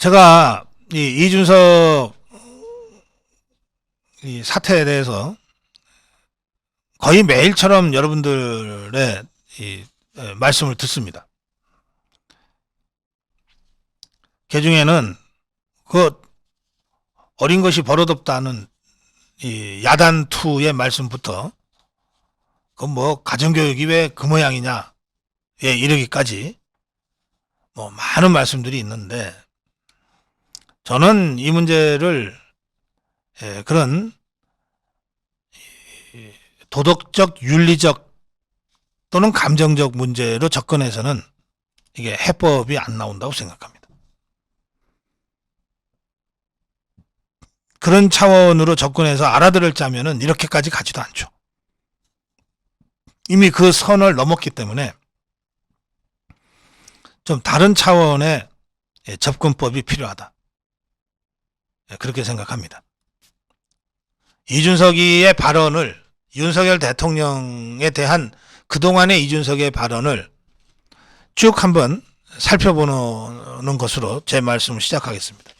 제가 이 이준석 이 사태에 대해서 거의 매일처럼 여러분들의 이 에, 말씀을 듣습니다. 그 중에는 그 어린 것이 버릇없다는 이 야단 투의 말씀부터 그 뭐 가정교육이 왜 그 모양이냐 예 이르기까지 뭐 많은 말씀들이 있는데 저는 이 문제를 예, 그런 이 도덕적 윤리적 또는 감정적 문제로 접근해서는 이게 해법이 안 나온다고 생각합니다. 그런 차원으로 접근해서 알아들을 자면은 이렇게까지 가지도 않죠. 이미 그 선을 넘었기 때문에 좀 다른 차원의 예, 접근법이 필요하다. 예, 그렇게 생각합니다. 이준석이의 발언을 윤석열 대통령에 대한 그동안의 이준석의 발언을 쭉 한번 살펴보는 것으로 제 말씀을 시작하겠습니다.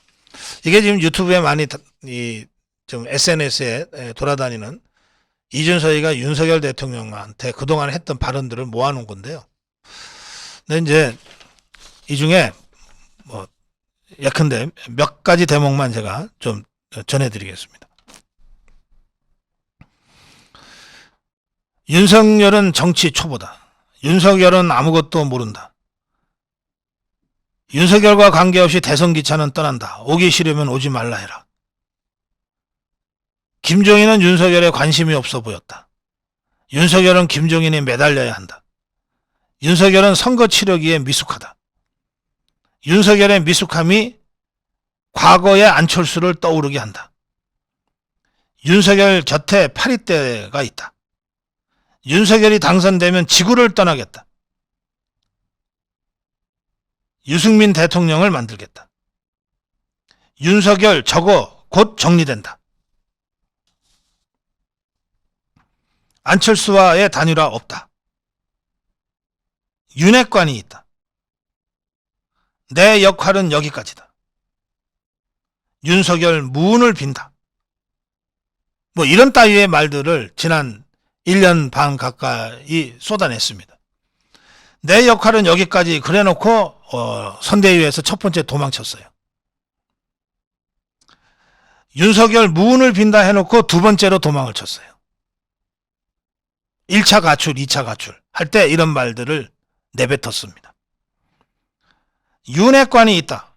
이게 지금 유튜브에 많이 다- 이, 좀 SNS에 돌아다니는 이준석이가 윤석열 대통령한테 그동안 했던 발언들을 모아놓은 건데요. 근데 이제 이 중에 뭐 예컨대 몇 가지 대목만 제가 좀 전해드리겠습니다. 윤석열은 정치 초보다. 윤석열은 아무것도 모른다. 윤석열과 관계없이 대선 기차는 떠난다. 오기 싫으면 오지 말라 해라. 김종인은 윤석열에 관심이 없어 보였다. 윤석열은 김종인이 매달려야 한다. 윤석열은 선거 치르기에 미숙하다. 윤석열의 미숙함이 과거의 안철수를 떠오르게 한다. 윤석열 곁에 파리떼가 있다. 윤석열이 당선되면 지구를 떠나겠다. 유승민 대통령을 만들겠다. 윤석열 저거 곧 정리된다. 안철수와의 단일화 없다. 윤핵관이 있다. 내 역할은 여기까지다. 윤석열 무운을 빈다. 뭐 이런 따위의 말들을 지난 1년 반 가까이 쏟아냈습니다. 내 역할은 여기까지 그래놓고 어, 선대위에서 첫 번째 도망쳤어요. 윤석열 무운을 빈다 해놓고 두 번째로 도망을 쳤어요. 1차 가출, 2차 가출 할 때 이런 말들을 내뱉었습니다. 윤핵관이 있다.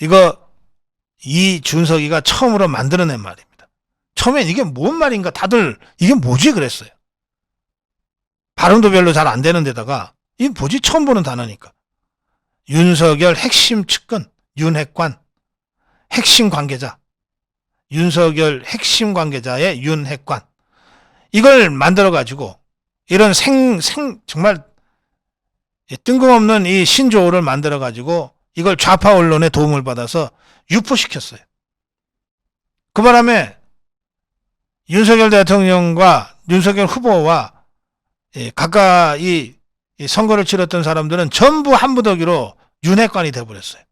이거 이준석이가 처음으로 만들어낸 말입니다. 처음엔 이게 뭔 말인가 다들 이게 뭐지 그랬어요. 발음도 별로 잘 안 되는 데다가 이 뭐지 처음 보는 단어니까. 윤석열 핵심 측근, 윤핵관, 핵심 관계자, 윤석열 핵심 관계자의 윤핵관. 이걸 만들어 가지고 이런 생, 생, 정말 뜬금없는 이 신조어를 만들어 가지고 이걸 좌파 언론의 도움을 받아서 유포시켰어요. 그 바람에 윤석열 대통령과 윤석열 후보와 예, 가까이 이 선거를 치렀던 사람들은 전부 한무더기로 윤핵관이 돼버렸어요.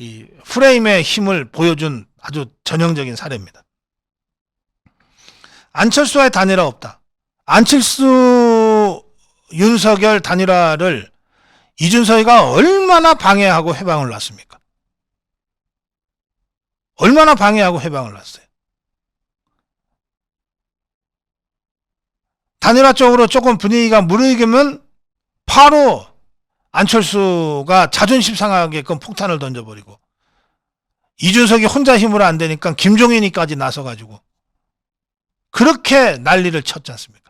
이 프레임의 힘을 보여준 아주 전형적인 사례입니다. 안철수와의 단일화 없다. 안철수 윤석열 단일화를 이준석이가 얼마나 방해하고 해방을 놨습니까? 얼마나 방해하고 해방을 놨어요. 단일화 쪽으로 조금 분위기가 무르익으면 바로 안철수가 자존심 상하게끔 폭탄을 던져버리고 이준석이 혼자 힘으로 안 되니까 김종인이까지 나서가지고 그렇게 난리를 쳤지 않습니까?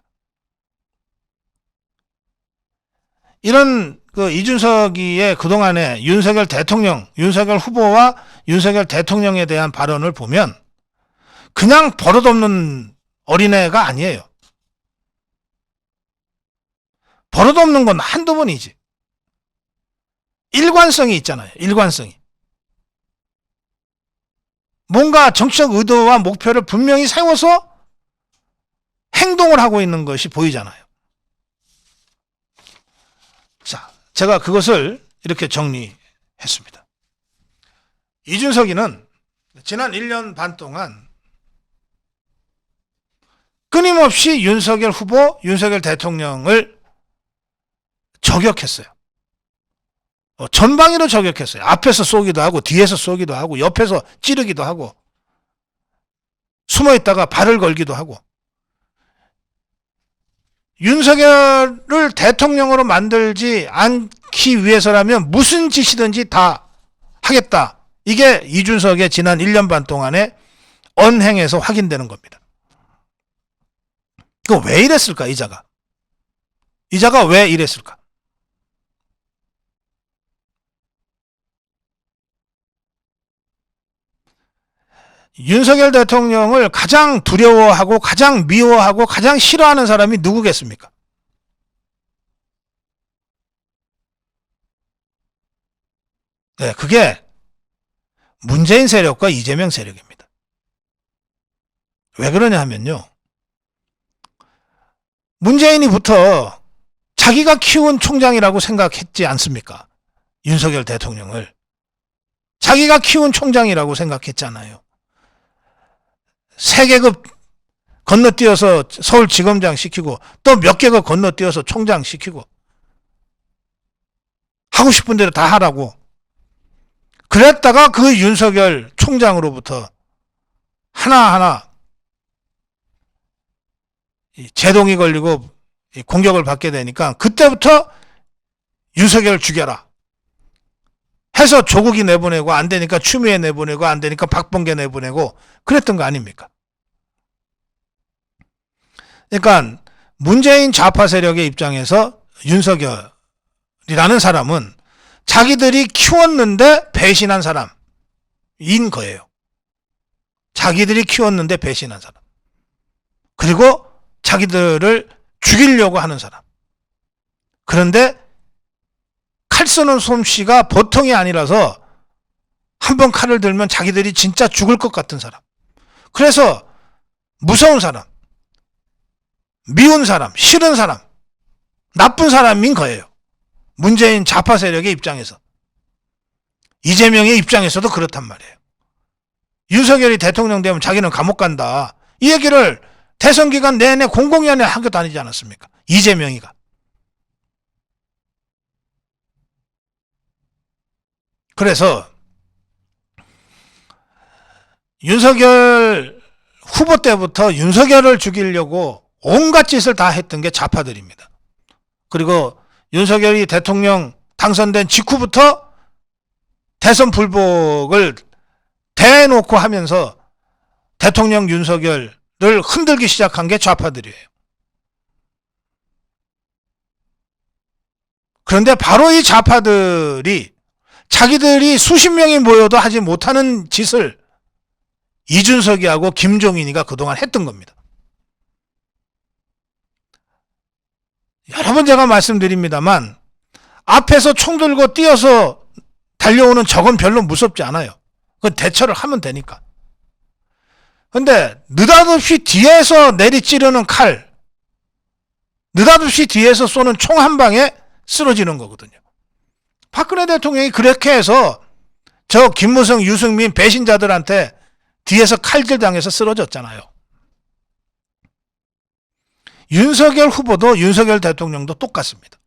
이런 그 이준석이의 그동안의 윤석열 대통령, 윤석열 후보와 윤석열 대통령에 대한 발언을 보면 그냥 버릇없는 어린애가 아니에요. 버릇없는 건 한두 번이지. 일관성이 있잖아요. 일관성이. 뭔가 정치적 의도와 목표를 분명히 세워서 행동을 하고 있는 것이 보이잖아요. 자, 제가 그것을 이렇게 정리했습니다. 이준석이는 지난 1년 반 동안 끊임없이 윤석열 후보, 윤석열 대통령을 저격했어요. 어, 전방위로 저격했어요. 앞에서 쏘기도 하고, 뒤에서 쏘기도 하고, 옆에서 찌르기도 하고, 숨어 있다가 발을 걸기도 하고. 윤석열을 대통령으로 만들지 않기 위해서라면 무슨 짓이든지 다 하겠다. 이게 이준석의 지난 1년 반 동안의 언행에서 확인되는 겁니다. 그 왜 이랬을까, 이자가? 이자가 왜 이랬을까? 윤석열 대통령을 가장 두려워하고 가장 미워하고 가장 싫어하는 사람이 누구겠습니까? 네, 그게 문재인 세력과 이재명 세력입니다. 왜 그러냐 하면요. 문재인이부터 자기가 키운 총장이라고 생각했지 않습니까? 윤석열 대통령을. 자기가 키운 총장이라고 생각했잖아요. 세 계급 건너뛰어서 서울지검장 시키고 또몇 계급 건너뛰어서 총장 시키고 하고 싶은 대로 다 하라고. 그랬다가 그 윤석열 총장으로부터 하나하나 제동이 걸리고 공격을 받게 되니까 그때부터 윤석열 죽여라 해서 조국이 내보내고 안 되니까 추미애 내보내고 안 되니까 박범계 내보내고 그랬던 거 아닙니까? 그러니까 문재인 좌파 세력의 입장에서 윤석열이라는 사람은 자기들이 키웠는데 배신한 사람인 거예요. 자기들이 키웠는데 배신한 사람. 그리고 자기들을 죽이려고 하는 사람. 그런데 칼 쏘는 솜씨가 보통이 아니라서 한 번 칼을 들면 자기들이 진짜 죽을 것 같은 사람. 그래서 무서운 사람, 미운 사람, 싫은 사람, 나쁜 사람인 거예요. 문재인 좌파 세력의 입장에서. 이재명의 입장에서도 그렇단 말이에요. 윤석열이 대통령 되면 자기는 감옥 간다. 이 얘기를 대선 기간 내내 공공연히 하고 다니지 않았습니까? 이재명이가. 그래서 윤석열 후보 때부터 윤석열을 죽이려고 온갖 짓을 다 했던 게 좌파들입니다. 그리고 윤석열이 대통령 당선된 직후부터 대선 불복을 대놓고 하면서 대통령 윤석열을 흔들기 시작한 게 좌파들이에요. 그런데 바로 이 좌파들이 자기들이 수십 명이 모여도 하지 못하는 짓을 이준석이하고 김종인이가 그동안 했던 겁니다. 여러 번 제가 말씀드립니다만 앞에서 총 들고 뛰어서 달려오는 적은 별로 무섭지 않아요. 그건 대처를 하면 되니까. 근데 느닷없이 뒤에서 내리찌르는 칼, 느닷없이 뒤에서 쏘는 총 한 방에 쓰러지는 거거든요. 박근혜 대통령이 그렇게 해서 저 김무성, 유승민 배신자들한테 뒤에서 칼질 당해서 쓰러졌잖아요. 윤석열 후보도 윤석열 대통령도 똑같습니다.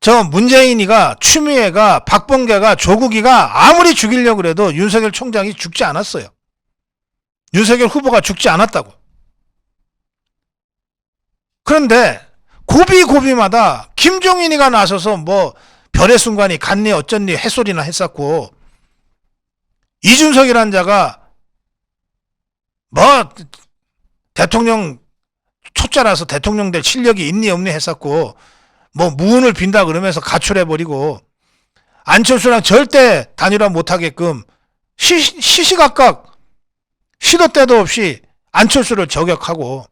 저 문재인이가 추미애가 박범계가 조국이가 아무리 죽이려고 그래도 윤석열 총장이 죽지 않았어요. 윤석열 후보가 죽지 않았다고. 그런데 고비고비마다 김종인이가 나서서 뭐 별의 순간이 갔니 어쩐니 햇소리나 했었고 이준석이란 자가 뭐 대통령 초짜라서 대통령 될 실력이 있니 없니 했었고 뭐 무운을 빈다 그러면서 가출해버리고 안철수랑 절대 단일화 못하게끔 시, 시시각각 시도 때도 없이 안철수를 저격하고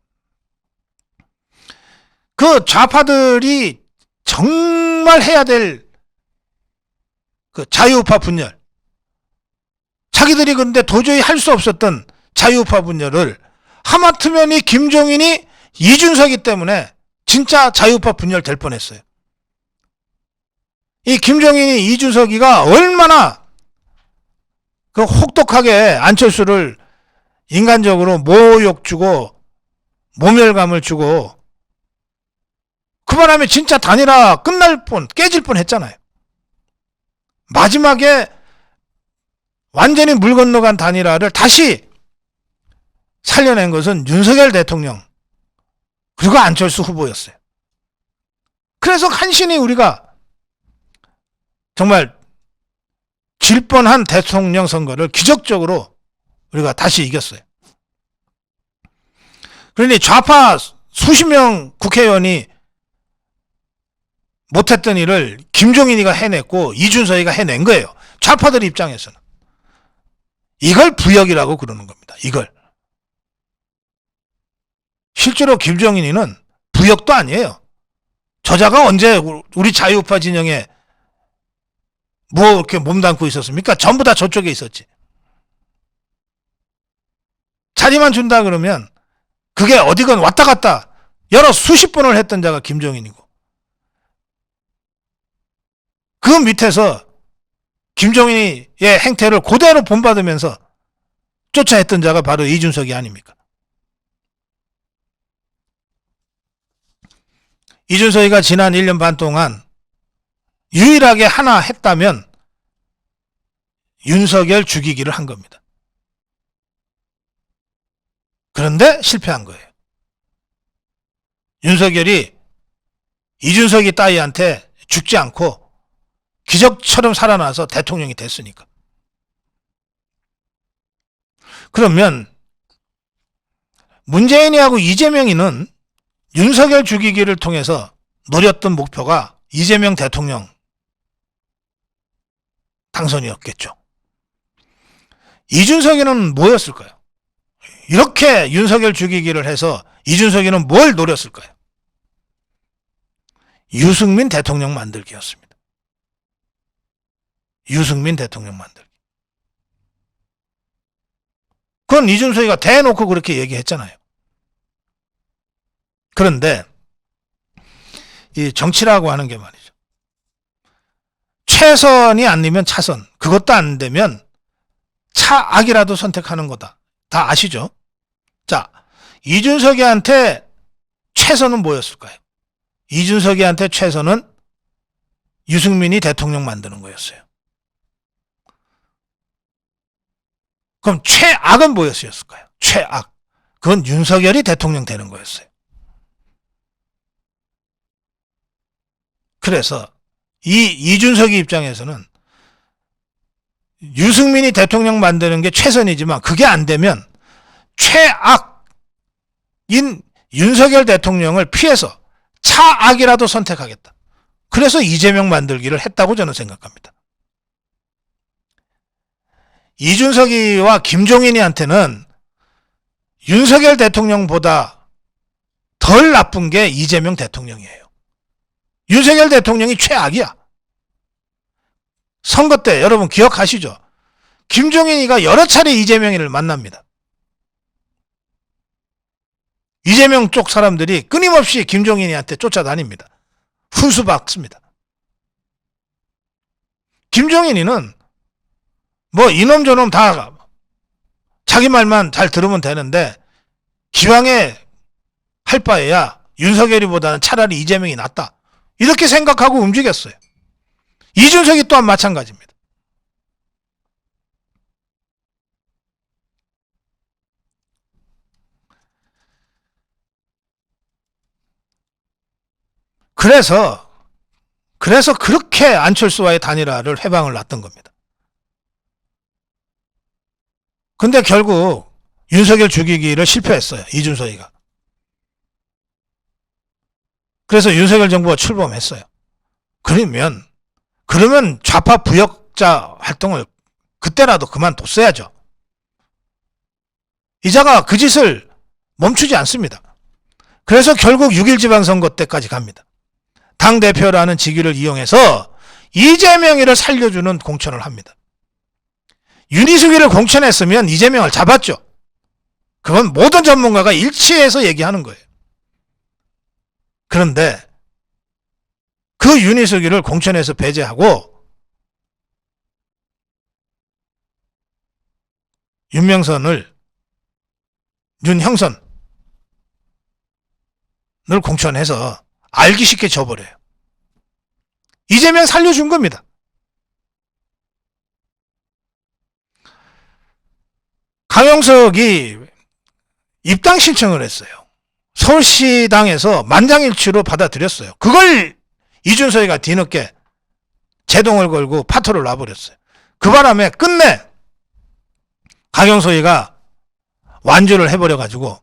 그 좌파들이 정말 해야 될 그 자유우파 분열. 자기들이 근데 도저히 할 수 없었던 자유우파 분열을 하마터면 이 김종인이, 이준석이 때문에 진짜 자유우파 분열 될 뻔했어요. 이 김정인이 이준석이가 얼마나 그 혹독하게 안철수를 인간적으로 모욕 주고 모멸감을 주고 그 바람에 진짜 단일화 끝날 뻔 깨질 뻔 했잖아요. 마지막에 완전히 물 건너간 단일화를 다시 살려낸 것은 윤석열 대통령 그리고 안철수 후보였어요. 그래서 간신히 우리가 정말 질 뻔한 대통령 선거를 기적적으로 우리가 다시 이겼어요. 그러니 좌파 수십 명 국회의원이 못했던 일을 김종인이가 해냈고 이준석이가 해낸 거예요. 좌파들 입장에서는. 이걸 부역이라고 그러는 겁니다. 이걸. 실제로 김종인이는 부역도 아니에요. 저자가 언제 우리 자유우파 진영에 뭐 이렇게 몸담고 있었습니까? 전부 다 저쪽에 있었지. 자리만 준다 그러면 그게 어디건 왔다 갔다 여러 수십 번을 했던 자가 김종인이고 그 밑에서 김종인의 행태를 그대로 본받으면서 쫓아했던 자가 바로 이준석이 아닙니까? 이준석이가 지난 1년 반 동안 유일하게 하나 했다면 윤석열 죽이기를 한 겁니다. 그런데 실패한 거예요. 윤석열이 이준석이 따위한테 죽지 않고 기적처럼 살아나서 대통령이 됐으니까. 그러면 문재인이하고 이재명이는 윤석열 죽이기를 통해서 노렸던 목표가 이재명 대통령 당선이었겠죠. 이준석이는 뭐였을까요? 이렇게 윤석열 죽이기를 해서 이준석이는 뭘 노렸을까요? 유승민 대통령 만들기였습니다. 유승민 대통령 만들기. 그건 이준석이가 대놓고 그렇게 얘기했잖아요. 그런데 이 정치라고 하는 게 말이죠. 최선이 아니면 차선, 그것도 안 되면 차악이라도 선택하는 거다. 다 아시죠? 자, 이준석이한테 최선은 뭐였을까요? 이준석이한테 최선은 유승민이 대통령 만드는 거였어요. 그럼 최악은 뭐였을까요? 최악. 그건 윤석열이 대통령 되는 거였어요. 그래서 이 이준석이 입장에서는 유승민이 대통령 만드는 게 최선이지만 그게 안 되면 최악인 윤석열 대통령을 피해서 차악이라도 선택하겠다. 그래서 이재명 만들기를 했다고 저는 생각합니다. 이준석이와 김종인이한테는 윤석열 대통령보다 덜 나쁜 게 이재명 대통령이에요. 윤석열 대통령이 최악이야. 선거 때 여러분 기억하시죠? 김종인이가 여러 차례 이재명이를 만납니다. 이재명 쪽 사람들이 끊임없이 김종인이한테 쫓아다닙니다. 훈수 받습니다. 김종인이는 뭐 이놈 저놈 다 자기 말만 잘 들으면 되는데 기왕에 할 바에야 윤석열이보다는 차라리 이재명이 낫다. 이렇게 생각하고 움직였어요. 이준석이 또한 마찬가지입니다. 그래서 그래서 그렇게 안철수와의 단일화를 해방을 놨던 겁니다. 근데 결국 윤석열 죽이기를 실패했어요. 이준석이가. 그래서 윤석열 정부가 출범했어요. 그러면 그러면 좌파 부역자 활동을 그때라도 그만뒀어야죠. 이자가 그 짓을 멈추지 않습니다. 그래서 결국 6일 지방선거 때까지 갑니다. 당대표라는 직위를 이용해서 이재명이를 살려주는 공천을 합니다. 윤희숙이를 공천했으면 이재명을 잡았죠. 그건 모든 전문가가 일치해서 얘기하는 거예요. 그런데 그 윤희숙이를 공천에서 배제하고 윤명선을 윤형선을 공천해서 알기 쉽게 져버려요. 이재명 살려준 겁니다. 강용석이 입당 신청을 했어요. 서울시당에서 만장일치로 받아들였어요. 그걸 이준석이가 뒤늦게 제동을 걸고 파토를 놔버렸어요. 그 바람에 끝내 강용석이가 완주를 해버려가지고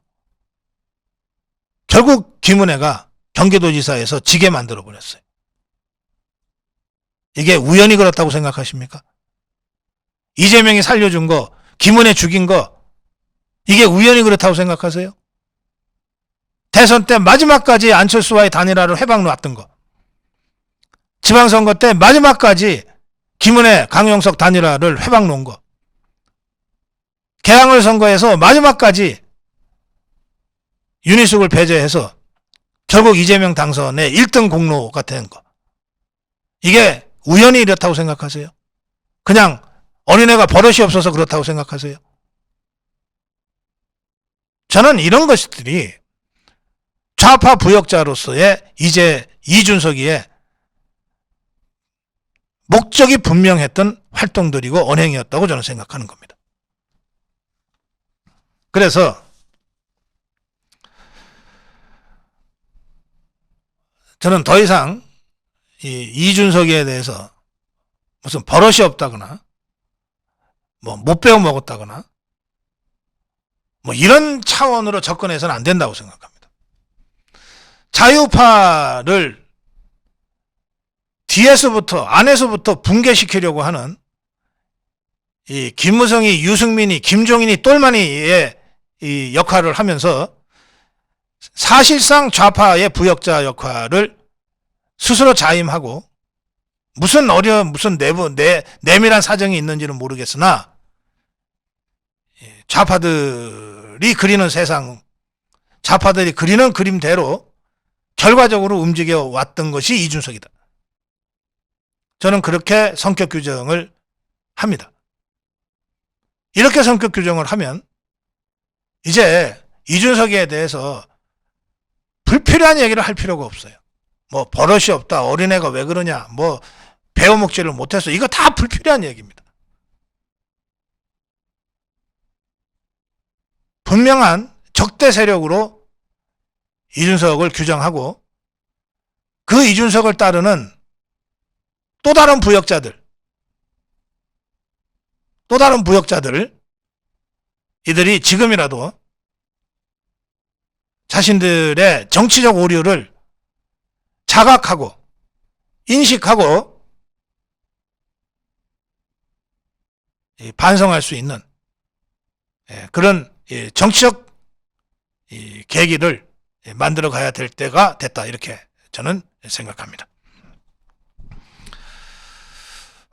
결국 김은혜가 경기도지사에서 지게 만들어 버렸어요. 이게 우연히 그렇다고 생각하십니까? 이재명이 살려준 거, 김은혜 죽인 거, 이게 우연히 그렇다고 생각하세요? 대선 때 마지막까지 안철수와의 단일화를 회방 놨던 거. 지방선거 때 마지막까지 김은혜, 강용석 단일화를 회방 놓은 거. 개항을 선거에서 마지막까지 윤희숙을 배제해서 결국 이재명 당선의 1등 공로가 된 거. 이게 우연히 이렇다고 생각하세요? 그냥 어린애가 버릇이 없어서 그렇다고 생각하세요? 저는 이런 것들이 좌파 부역자로서의 이제 이준석이의 목적이 분명했던 활동들이고 언행이었다고 저는 생각하는 겁니다. 그래서 저는 더 이상 이 이준석에 대해서 무슨 버릇이 없다거나 뭐 못 배워 먹었다거나 뭐 이런 차원으로 접근해서는 안 된다고 생각합니다. 자유파를 뒤에서부터 안에서부터 붕괴시키려고 하는 이 김무성이 유승민이 김종인이 똘마니의 이 역할을 하면서 사실상 좌파의 부역자 역할을 스스로 자임하고 무슨 어려 무슨 내부 내 내밀한 사정이 있는지는 모르겠으나 예, 좌파들이 그리는 세상 좌파들이 그리는 그림대로 결과적으로 움직여 왔던 것이 이준석이다. 저는 그렇게 성격 규정을 합니다. 이렇게 성격 규정을 하면 이제 이준석에 대해서 불필요한 얘기를 할 필요가 없어요. 뭐 버릇이 없다. 어린애가 왜 그러냐. 뭐 배워먹지를 못해서 이거 다 불필요한 얘기입니다. 분명한 적대 세력으로 이준석을 규정하고 그 이준석을 따르는 또 다른 부역자들 또 다른 부역자들 이들이 지금이라도 자신들의 정치적 오류를 자각하고 인식하고 반성할 수 있는 예, 그런 정치적 계기를 만들어 가야 될 때가 됐다 이렇게 저는 생각합니다.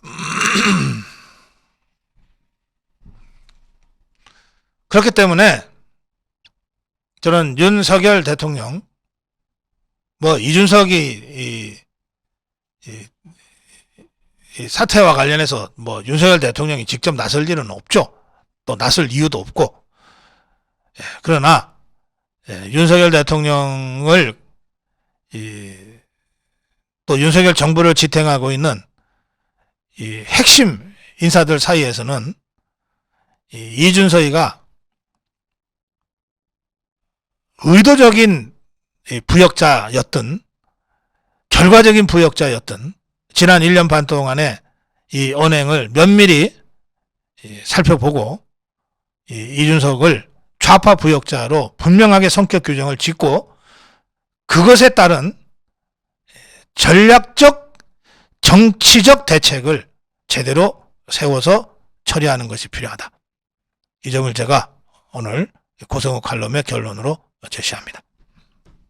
그렇기 때문에 저는 윤석열 대통령 뭐 이준석이 이, 이, 이 사태와 관련해서 뭐 윤석열 대통령이 직접 나설 일은 없죠. 또 나설 이유도 없고. 예, 그러나 예, 윤석열 대통령을 이, 또 윤석열 정부를 지탱하고 있는 이 핵심 인사들 사이에서는 이 이준석이가 의도적인 부역자였던 결과적인 부역자였던 지난 1년 반 동안의 이 언행을 면밀히 살펴보고 이준석을 좌파 부역자로 분명하게 성격 규정을 짓고 그것에 따른 전략적 정치적 대책을 제대로 세워서 처리하는 것이 필요하다. 이 점을 제가 오늘 고성욱 칼럼의 결론으로 제시합니다.